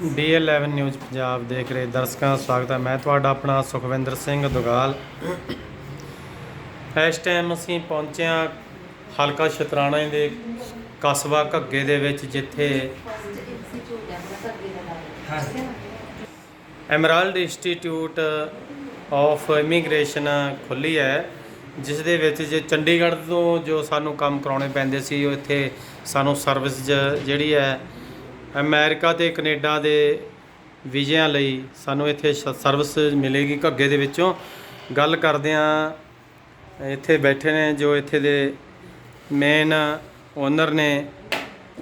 ਡੀ11 news Punjab ਦੇਖ ਰਹੇ ਦਰਸ਼ਕਾਂ ਦਾ ਸਵਾਗਤ ਹੈ। ਮੈਂ ਤੁਹਾਡਾ ਆਪਣਾ ਸੁਖਵਿੰਦਰ ਸਿੰਘ ਦੁਗਾਲ। ਇਸ ਟਾਈਮ ਅਸੀਂ ਪਹੁੰਚੇ ਹਾਂ ਹਲਕਾ ਸ਼ਤਰਾਣਾ ਦੇ ਕਸਬਾ ਘੱਗੇ ਦੇ ਵਿੱਚ, ਜਿੱਥੇ ਐਮਰਾਲਡ ਇੰਸਟੀਚਿਊਟ ਆਫ ਇਮੀਗ੍ਰੇਸ਼ਨ ਖੁੱਲੀ ਹੈ ਜਿਸ ਦੇ ਵਿੱਚ ਜੇ ਚੰਡੀਗੜ੍ਹ ਤੋਂ ਜੋ ਸਾਨੂੰ ਕੰਮ ਕਰਾਉਣੇ ਪੈਂਦੇ ਸੀ, ਉਹ ਇੱਥੇ ਸਾਨੂੰ ਸਰਵਿਸ ਜਿਹੜੀ ਹੈ ਅਮਰੀਕਾ ਤੇ ਕੈਨੇਡਾ ਦੇ ਵੀਜ਼ਿਆਂ ਲਈ ਸਾਨੂੰ ਇੱਥੇ ਸਰਵਿਸ ਮਿਲੇਗੀ ਘੱਗੇ ਦੇ ਵਿੱਚੋਂ। ਗੱਲ ਕਰਦੇ ਹਾਂ ਇੱਥੇ ਬੈਠੇ ਨੇ ਜੋ ਇੱਥੇ ਦੇ ਮੇਨ ਓਨਰ ਨੇ।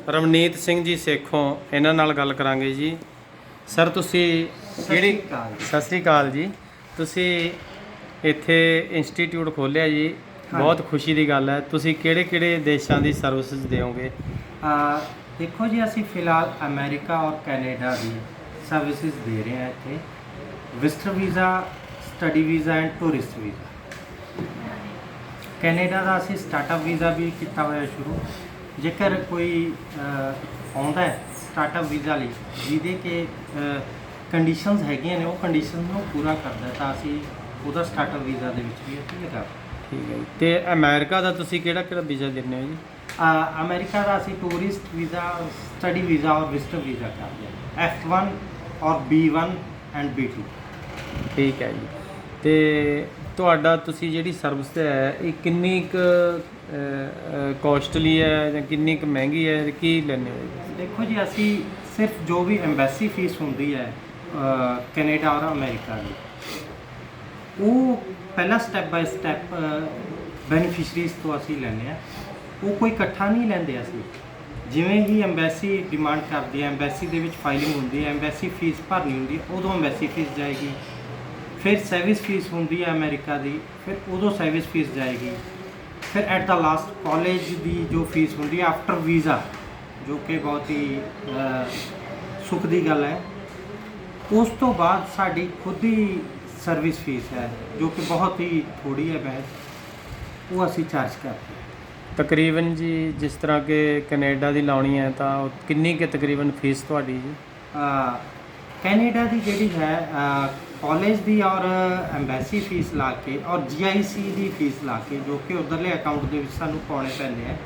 ਰਵਨੀਤ ਸਿੰਘ ਜੀ ਸੇਖੋਂ ਇਹਨਾਂ ਨਾਲ ਗੱਲ ਕਰਾਂਗੇ ਜੀ। ਸਰ ਤੁਸੀਂ ਕਿਹੜੀ ਸਤਿ ਸ਼੍ਰੀ ਅਕਾਲ ਜੀ। ਤੁਸੀਂ ਇੱਥੇ ਇੰਸਟੀਚਿਊਟ ਖੋਲ੍ਹਿਆ ਜੀ। ਬਹੁਤ ਖੁਸ਼ੀ ਦੀ ਗੱਲ ਹੈ। ਤੁਸੀਂ ਕਿਹੜੇ ਕਿਹੜੇ ਦੇਸ਼ਾਂ ਦੀ ਸਰਵਿਸਿਜ਼ ਦਿਓਗੇ? ਆ ਦੇਖੋ ਜੀ, ਅਸੀਂ ਫਿਲਹਾਲ ਅਮਰੀਕਾ ਔਰ ਕੈਨੇਡਾ ਦੀ ਸਰਵਿਸਿਜ਼ ਦੇ ਰਹੇ ਹਾਂ ਇੱਥੇ। Visitor visa study visa and tourist visa Canada ਦਾ ਅਸੀਂ ਸਟਾਰਟਅਪ ਵੀਜ਼ਾ ਵੀ ਕੀਤਾ ਹੋਇਆ ਸ਼ੁਰੂ। ਜੇਕਰ ਕੋਈ ਆਉਂਦਾ ਹੈ ਸਟਾਰਟਅਪ ਵੀਜ਼ਾ ਲਈ, ਜਿਹਦੇ ਕਿ ਕੰਡੀਸ਼ਨਸ ਹੈਗੀਆਂ ਨੇ, ਉਹ ਕੰਡੀਸ਼ਨ ਨੂੰ ਪੂਰਾ ਕਰਦਾ ਤਾਂ ਅਸੀਂ ਉਹਦਾ ਸਟਾਰਟਅਪ ਵੀਜ਼ਾ ਦੇ ਵਿੱਚ ਵੀ ਅਸੀਂ ਲਗਾ ਠੀਕ ਹੈ ਜੀ। ਤੇ ਅਮਰੀਕਾ ਦਾ ਤੁਸੀਂ ਕਿਹੜਾ ਕਿਹੜਾ ਵੀਜ਼ਾ ਦਿੰਦੇ ਹੋ ਜੀ? ਦਾ ਅਸੀਂ ਟੂਰਿਸਟ ਵੀਜ਼ਾ ਸਟੱਡੀ ਵੀਜ਼ਾ ਔਰ ਵਿਜ਼ਟਰ ਵੀਜ਼ਾ ਕਰਦੇ ਹਾਂ। F1 ਔਰ B1 ਐਂਡ B2 ਠੀਕ ਹੈ ਜੀ। ਤੇ ਤੁਹਾਡਾ ਤੁਸੀਂ ਜਿਹੜੀ ਸਰਵਿਸ ਹੈ ਇਹ ਕਿੰਨੀ ਕੁ ਕੋਸਟਲੀ ਹੈ ਜਾਂ ਕਿੰਨੀ ਕੁ ਮਹਿੰਗੀ ਹੈ? ਕੀ ਲੈਂਦੇ ਹੋ ਦੇਖੋ ਜੀ ਅਸੀਂ ਸਿਰਫ ਜੋ ਵੀ ਐਮਬੈਸੀ ਫੀਸ ਹੁੰਦੀ ਹੈ ਕੈਨੇਡਾ ਔਰ ਅਮਰੀਕਾ ਦੀ ਉਹ ਪਹਿਲਾ ਸਟੈਪ ਬਾਈ ਸਟੈਪ ਬੈਨੀਫੀਸ਼ਰੀਜ਼ ਤੋਂ ਅਸੀਂ ਲੈਂਦੇ ਆ ਉਹ ਕੋਈ ਇਕੱਠਾ ਨਹੀਂ ਲੈਂਦੇ ਅਸੀਂ। ਜਿਵੇਂ ਹੀ ਐਮਬੈਸੀ ਡਿਮਾਂਡ ਕਰਦੀ ਹੈ ਐਮਬੈਸੀ ਦੇ ਵਿੱਚ ਫਾਈਲਿੰਗ ਹੁੰਦੀ ਹੈ ਐਮਬੈਸੀ ਫੀਸ ਭਰਨੀ ਹੁੰਦੀ ਹੈ ਉਦੋਂ ਐਮਬੈਸੀ ਫੀਸ ਜਾਏਗੀ। ਫਿਰ ਸਰਵਿਸ ਫੀਸ ਹੁੰਦੀ ਹੈ ਅਮਰੀਕਾ ਦੀ, ਫਿਰ ਉਦੋਂ ਸਰਵਿਸ ਫੀਸ ਜਾਏਗੀ। ਫਿਰ ਐਟ ਦਾ ਲਾਸਟ ਕਾਲਜ ਦੀ ਜੋ ਫੀਸ ਹੁੰਦੀ ਹੈ ਆਫਟਰ ਵੀਜ਼ਾ, ਜੋ ਕਿ ਬਹੁਤ ਹੀ ਸੁੱਖ ਦੀ ਗੱਲ ਹੈ। ਉਸ ਤੋਂ ਬਾਅਦ ਸਾਡੀ ਖੁਦ ਦੀ ਸਰਵਿਸ ਫੀਸ ਹੈ, ਜੋ ਕਿ ਬਹੁਤ ਹੀ ਥੋੜੀ ਹੈ ਬਹਿਸ। ਉਹ ਅਸੀਂ ਚਾਰਜ ਕਰਦੇ ਹਾਂ। ਤਕਰੀਬਨ ਜੀ ਜਿਸ ਤਰ੍ਹਾਂ ਕਿ ਕੈਨੇਡਾ ਦੀ ਲਾਉਣੀ ਹੈ ਤਾਂ ਉਹ ਕਿੰਨੀ ਕੁ ਤਕਰੀਬਨ ਫੀਸ ਤੁਹਾਡੀ ਜੀ? ਅ, ਕੈਨੇਡਾ ਦੀ ਜਿਹੜੀ ਹੈ ਕਾਲਜ ਦੀ ਔਰ ਐਮਬੈਸੀ ਫੀਸ ਲਾ ਕੇ ਔਰ ਜੀਆਈਸੀ ਦੀ ਫੀਸ ਲਾ ਕੇ ਜੋ ਕਿ ਉਧਰਲੇ ਅਕਾਊਂਟ ਦੇ ਵਿੱਚ ਸਾਨੂੰ ਪਾਉਣੇ ਪੈਂਦੇ ਆ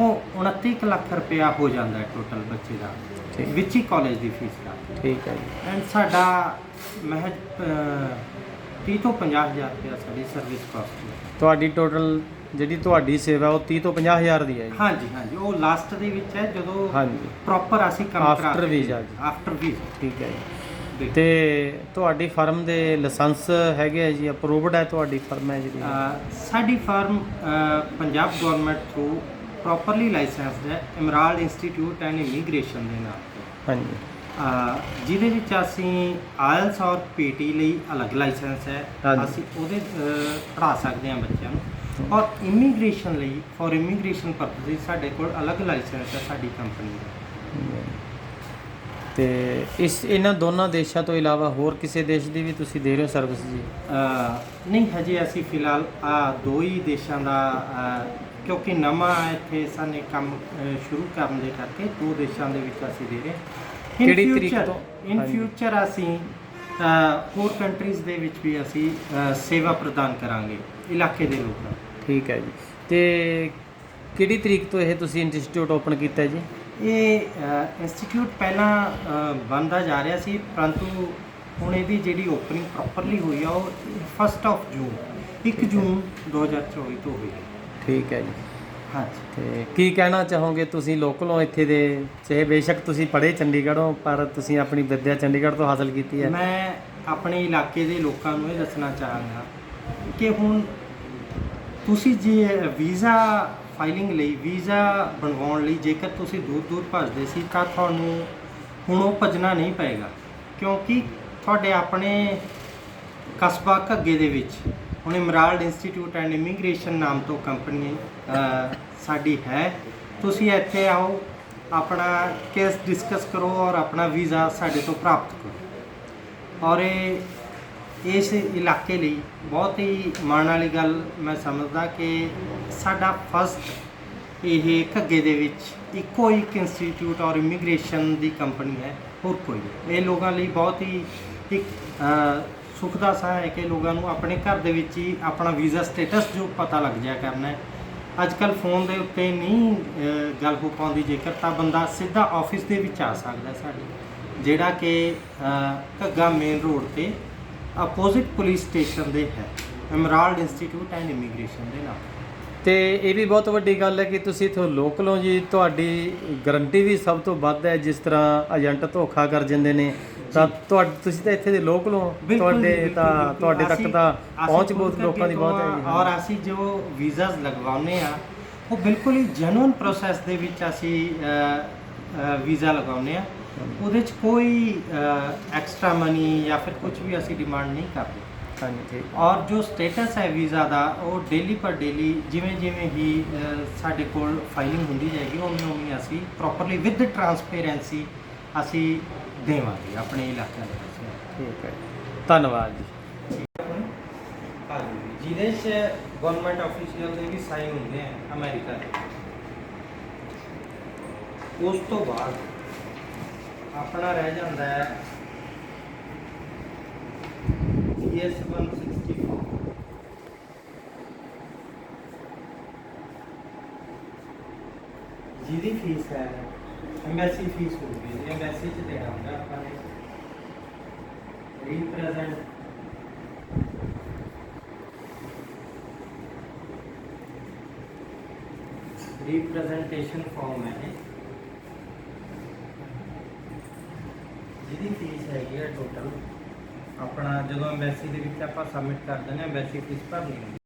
ਉਹ 29 ਕੁ ਲੱਖ ਰੁਪਇਆ ਹੋ ਜਾਂਦਾ ਹੈ ਟੋਟਲ ਬੱਚੇ ਦਾ ਠੀਕ। ਵਿੱਚ ਹੀ ਕਾਲਜ ਦੀ ਫੀਸ ਲਾ ਕੇ। ਠੀਕ ਹੈ ਜੀ। ਐਂਡ ਸਾਡਾ ਮਹਿਜ ਅ, 30 ਤੋਂ 50 ਹਜ਼ਾਰ ਰੁਪਇਆ ਸਾਡੀ ਸਰਵਿਸ ਕਾਸਟ ਹੈ। ਤੁਹਾਡੀ ਟੋਟਲ ਜਿਹੜੀ ਤੁਹਾਡੀ ਸੇਵਾ ਉਹ 30 ਤੋਂ 50 ਹਜ਼ਾਰ ਦੀ ਹੈ ਜੀ। ਹਾਂਜੀ ਹਾਂਜੀ। ਉਹ ਲਾਸਟ ਦੇ ਵਿੱਚ ਹੈ ਜਦੋਂ ਹਾਂਜੀ। ਪ੍ਰੋਪਰ ਅਸੀਂ ਕੰਮ ਕਰਾ visa ਜੀ। ਆਫਟਰ ਵੀਜ਼ਾ ਠੀਕ ਹੈ ਜੀ। ਤੇ ਤੁਹਾਡੀ ਫਰਮ ਦੇ ਲਾਇਸੈਂਸ ਹੈਗੇ ਆ ਜੀ? ਅਪਰੂਵਡ ਹੈ ਤੁਹਾਡੀ ਫਰਮ ਹੈ ਜਿਹੜੀ? ਅ, ਸਾਡੀ firm Punjab government through properly licensed ਹੈ ਇਮਰਾਲਡ ਇੰਸਟੀਚਿਊਟ ਐਂਡ ਇਮੀਗ੍ਰੇਸ਼ਨ ਦੇ ਨਾਲ। ਹਾਂਜੀ। ਅ, ਜਿਹਦੇ ਵਿੱਚ ਅਸੀਂ ਆਇਲਸ ਔਰ ਪੀਟੀ ਲਈ ਅਲੱਗ ਲਾਇਸੈਂਸ ਹੈ। ਹਾਂਜੀ। ਅਸੀਂ ਉਹਦੇ ਪੜ੍ਹਾ ਸਕਦੇ ਹਾਂ ਬੱਚਿਆਂ ਨੂੰ। ਔਰ ਇਮੀਗ੍ਰੇਸ਼ਨ ਲਈ ਫॉर ਇਮੀਗ੍ਰੇਸ਼ਨ ਪਰਪਸ ਸਾਡੇ ਕੋਲ ਅਲੱਗ ਲਾਇਸੈਂਸ ਹੈ ਸਾਡੀ ਕੰਪਨੀ ਦਾ ਤੇ ਇਸ ਇਹਨਾਂ ਦੋਨਾਂ ਦੇਸ਼ਾਂ ਤੋਂ ਇਲਾਵਾ ਹੋਰ ਕਿਸੇ ਦੇਸ਼ ਦੀ ਵੀ ਤੁਸੀਂ ਦੇ ਰਹੇ ਹੋ ਸਰਵਿਸ ਜੀ ਨਹੀਂ ਹਜੇ ਅਸੀਂ ਫਿਲਹਾਲ ਆ ਦੋ ਹੀ ਦੇਸ਼ਾਂ ਦਾ ਕਿਉਂਕਿ ਨਵਾਂ ਇੱਥੇ ਸਾਨੇ ਕੰਮ ਸ਼ੁਰੂ ਕਰਨ ਦੇ ਕਰਕੇ ਦੋ ਦੇਸ਼ਾਂ ਦੇ ਵਿੱਚ ਅਸੀਂ ਦੇ ਰਹੇ ਹਾਂ। In ਕਿਹੜੀ ਤਰੀਕ future- ਤੋਂ? in ਹਾਂਜੀ। ਫਿਊਚਰ ਅਸੀਂ ਹੋਰ ਕੰਟਰੀਜ਼ ਦੇ ਵਿੱਚ ਵੀ ਅਸੀਂ ਸੇਵਾ ਪ੍ਰਦਾਨ ਕਰਾਂਗੇ ਇਲਾਕੇ ਦੇ ਲੋਕਾਂ ਨੂੰ ਠੀਕ ਹੈ ਜੀ। ਤੇ ਕਿਹੜੀ ਤਰੀਕ ਤੋਂ ਇਹ ਤੁਸੀਂ ਇੰਸਟੀਚਿਊਟ ਓਪਨ ਕੀਤਾ ਜੀ? ਇਹ ਇੰਸਟੀਚਿਊਟ ਪਹਿਲਾਂ ਅ, ਬਣਦਾ ਜਾ ਰਿਹਾ ਸੀ ਪਰੰਤੂ ਹੁਣ ਇਹਦੀ ਜਿਹੜੀ ਓਪਨਿੰਗ ਪ੍ਰੋਪਰਲੀ ਹੋਈ ਆ ਉਹ 1 ਆਫ ਜੂਨ 1 ਜੂਨ 2024 ਤੋਂ ਹੋਈ ਹੈ। ਠੀਕ ਹੈ ਜੀ। ਹਾਂਜੀ। ਤੇ ਕੀ ਕਹਿਣਾ ਚਾਹੋਗੇ ਤੁਸੀਂ ਲੋਕਲੋਂ ਇੱਥੇ ਦੇ ਚਾਹੇ ਬੇਸ਼ੱਕ ਤੁਸੀਂ ਪੜ੍ਹੇ ਚੰਡੀਗੜ੍ਹੋਂ ਪਰ ਤੁਸੀਂ ਆਪਣੀ ਵਿੱਦਿਆ ਚੰਡੀਗੜ੍ਹ ਤੋਂ ਹਾਸਲ ਕੀਤੀ ਹੈ? ਮੈਂ ਆਪਣੇ ਇਲਾਕੇ ਦੇ ਲੋਕਾਂ ਨੂੰ ਇਹ ਦੱਸਣਾ ਚਾਹਾਂਗਾ ਕਿ ਹੁਣ ਤੁਸੀਂ ਜੇ ਵੀਜ਼ਾ ਫਾਈਲਿੰਗ ਲਈ, ਵੀਜ਼ਾ ਬਣਵਾਉਣ ਲਈ ਜੇਕਰ ਤੁਸੀਂ ਦੂਰ ਦੂਰ ਭੱਜਦੇ ਸੀ, ਤਾਂ ਤੁਹਾਨੂੰ ਹੁਣ ਉਹ ਭੱਜਣਾ ਨਹੀਂ ਪਏਗਾ। ਕਿਉਂਕਿ ਤੁਹਾਡੇ ਆਪਣੇ ਕਸਬਾ ਘੱਗੇ ਦੇ ਵਿੱਚ, ਹੁਣ ਇਮਰਾਲਡ ਇੰਸਟੀਚਿਊਟ ਐਂਡ ਇਮੀਗ੍ਰੇਸ਼ਨ ਨਾਮ ਤੋਂ ਕੰਪਨੀ ਸਾਡੀ ਹੈ। ਤੁਸੀਂ ਇੱਥੇ ਆਓ, ਆਪਣਾ ਕੇਸ ਡਿਸਕਸ ਕਰੋ ਔਰ ਆਪਣਾ ਵੀਜ਼ਾ ਸਾਡੇ ਤੋਂ ਪ੍ਰਾਪਤ ਕਰੋ। ਔਰ ਇਹ ਇਸ ਇਲਾਕੇ ਲਈ ਬਹੁਤ ਹੀ ਮਾਣ ਵਾਲੀ ਗੱਲ ਮੈਂ ਸਮਝਦਾ ਕਿ ਸਾਡਾ ਫਸਟ ਇਹ ਘੱਗੇ ਦੇ ਵਿੱਚ ਇੱਕੋ ਇੱਕ ਇੰਸਟੀਚਿਊਟ ਔਰ ਇਮੀਗ੍ਰੇਸ਼ਨ ਦੀ ਕੰਪਨੀ ਹੈ ਹੋਰ ਕੋਈ ਨਹੀਂ। ਇਹ ਲੋਕਾਂ ਲਈ ਬਹੁਤ ਹੀ ਇੱਕ ਸੁੱਖ ਦਾ ਸਾਹ ਹੈ ਕਿ ਲੋਕਾਂ ਨੂੰ ਆਪਣੇ ਘਰ ਦੇ ਵਿੱਚ ਹੀ ਆਪਣਾ ਵੀਜ਼ਾ ਸਟੇਟਸ ਜੋ ਪਤਾ ਲੱਗ ਜਾਇਆ ਕਰਨਾ ਹੈ ਅੱਜ ਕੱਲ ਫੋਨ ਦੇ ਉੱਤੇ ਨਹੀਂ ਅ, ਗੱਲ ਹੋ ਪਾਉਂਦੀ ਜੇਕਰ ਤਾਂ ਬੰਦਾ ਸਿੱਧਾ ਆਫਿਸ ਦੇ ਵਿੱਚ ਆ ਸਕਦਾ ਹੈ ਸਾਡੇ ਜਿਹੜਾ ਕਿ ਘੱਗਾ ਮੇਨ ਰੋਡ ਤੇ ਆਪੋਜ਼ਿਟ ਪੁਲਿਸ ਸਟੇਸ਼ਨ ਦੇ ਹੈ ਐਮਰਾਲਡ ਇੰਸਟੀਚਿਊਟ ਐਂਡ ਇਮੀਗ੍ਰੇਸ਼ਨ ਦੇ ਨਾਲ। ਤੇ ਇਹ ਵੀ ਬਹੁਤ ਵੱਡੀ ਗੱਲ ਹੈ ਕਿ ਤੁਸੀਂ ਇੱਥੋਂ ਲੋਕਲ ਹੋ ਜੀ ਤੁਹਾਡੀ ਗਰੰਟੀ ਵੀ ਸਭ ਤੋਂ ਵੱਧ ਹੈ ਜਿਸ ਤਰ੍ਹਾਂ ਏਜੰਟ ਧੋਖਾ ਕਰ ਜਾਂਦੇ ਨੇ ਤਾਂ ਤੁਹਾਡੇ ਤੁਸੀਂ ਤਾਂ ਇੱਥੇ ਦੇ ਲੋਕਲ ਹੋ ਤੁਹਾਡੇ ਤਾਂ। ਤੁਹਾਡੇ ਤੱਕ ਤਾਂ ਪਹੁੰਚ ਬਹੁਤ ਲੋਕਾਂ ਦੀ ਬਹੁਤ ਹੈ ਜੀ। ਔਰ ਅਸੀਂ ਜੋ ਵੀਜ਼ਾਸ ਲਗਵਾਉਂਦੇ ਆ ਉਹ ਬਿਲਕੁਲ ਹੀ ਜੈਨੂਇਨ ਪ੍ਰੋਸੈਸ ਦੇ ਵਿੱਚ ਅਸੀਂ ਵੀਜ਼ਾ ਲਗਾਉਂਦੇ ਆ ਉਹਦੇ 'ਚ ਕੋਈ ਐਕਸਟਰਾ ਮਨੀ ਜਾਂ ਫਿਰ ਕੁਝ ਵੀ ਅਸੀਂ ਡਿਮਾਂਡ ਨਹੀਂ ਕਰਦੇ। ਹਾਂਜੀ। ਠੀਕ ਔਰ ਜੋ ਸਟੇਟਸ ਹੈ ਵੀਜ਼ਾ ਦਾ ਉਹ ਡੇਲੀ ਪਰ ਡੇਲੀ ਜਿਵੇਂ ਜਿਵੇਂ ਹੀ ਸਾਡੇ ਕੋਲ ਫਾਈਲਿੰਗ ਹੁੰਦੀ ਜਾਏਗੀ ਉਵੇਂ ਉਵੇਂ ਅਸੀਂ ਪ੍ਰੋਪਰਲੀ ਵਿਦ ਟਰਾਂਸਪੇਰੈਂਸੀ ਅਸੀਂ ਦੇਵਾਂਗੇ ਆਪਣੇ ਇਲਾਕਿਆਂ ਦੇ ਵਿੱਚ। ਠੀਕ ਹੈ ਧੰਨਵਾਦ ਜੀ। ਹਾਂਜੀ। ਜਿਹਦੇ 'ਚ ਗਵਰਨਮੈਂਟ ਅਫੀਸ਼ੀਅਲ ਦੇ ਵੀ ਸਾਈਨ ਹੁੰਦੇ ਆ ਅਮਰੀਕਾ ਦੇ। ਉਸ ਤੋਂ ਬਾਅਦ ਆਪਣਾ ਰਹਿ ਜਾਂਦਾ ਹੈ। GS 164 ਜਿਹਦੀ ਫੀਸ ਹੈ ਐਮਬੈਸੀ ਫੀਸ ਹੋ ਗਈ ਐਮਬੈਸੀ ਚ ਦੇਣਾ ਹੁੰਦਾ ਆਪਾਂ ਨੇ। ਰੀਪ੍ਰੈਜ਼ੈਂਟ ਰੀਪ੍ਰੈਜ਼ੈਂਟੇਸ਼ਨ ਫਾਰਮ ਹੈ ਜਿਹਦੀ ਫੀਸ ਹੈਗੀ ਹੈ ਟੋਟਲ ਆਪਣਾ ਜਦੋਂ ਐਮਬੈਸੀ ਦੇ ਵਿੱਚ ਆਪਾਂ ਸਬਮਿਟ ਕਰ ਦਿੰਦੇ ਹਾਂ ਐਮਬੈਸੀ ਫੀਸ ਭਰਨੀ ਹੁੰਦੀ